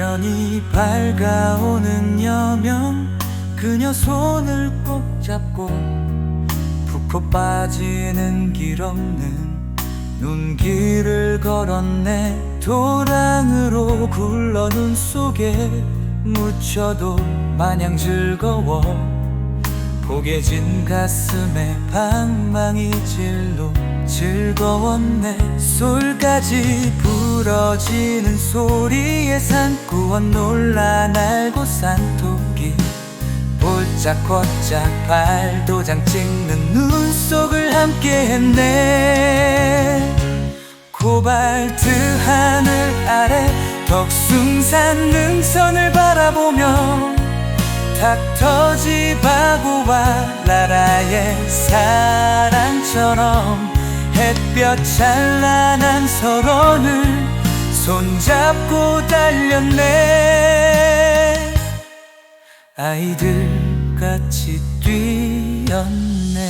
우연히 밝아오는 여명 그녀 손을 꼭 잡고 푹푹 빠지는 길 없는 눈길을 걸었네. 도랑으로 굴러 눈 속에 묻혀도 마냥 즐거워 포개진 가슴에 방망이 질로 즐거웠네. 솔까지 부러지는 소리에 산구원 놀라 날고 산토끼. 볼짝걷짝 발도장 찍는 눈 속을 함께 했네. 코발트 하늘 아래 덕숭산 능선을 바라보며 닥터 지 바고와 라라의 사랑처럼 햇볕 찬란한 서론을 손잡고 달렸네. 아이들 같이 뛰었네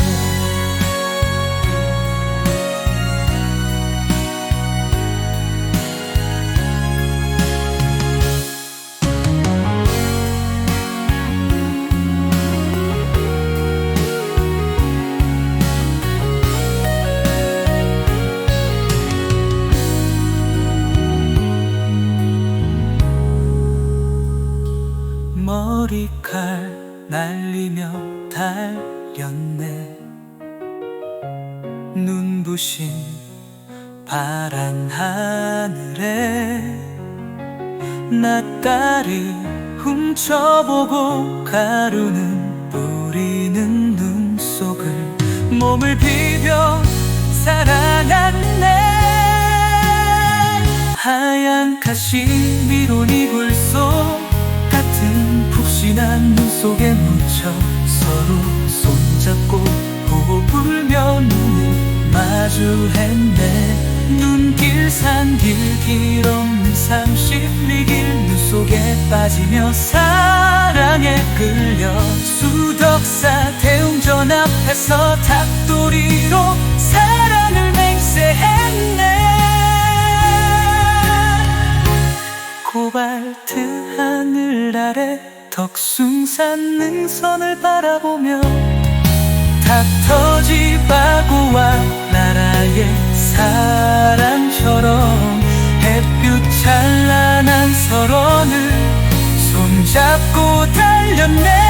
머리칼 날리며 달렸네. 눈부신 파란 하늘에 낯가리 훔쳐보고 가루는 뿌리는 눈 속을 몸을 비벼 살아났네. 하얀 카시미로 이불 속에 묻혀 서로 손잡고 호흡 불며 눈을 마주했네. 눈길 산길 길 없는 삼십리길 눈 속에 빠지며 사랑에 끌려 수덕사 대웅전 앞에서 닭도리로 사랑을 맹세했네 덕숭산 능선을 바라보며 닥터지 바고와 나라의 사랑처럼 햇빛 찬란한 서론을 손잡고 달렸네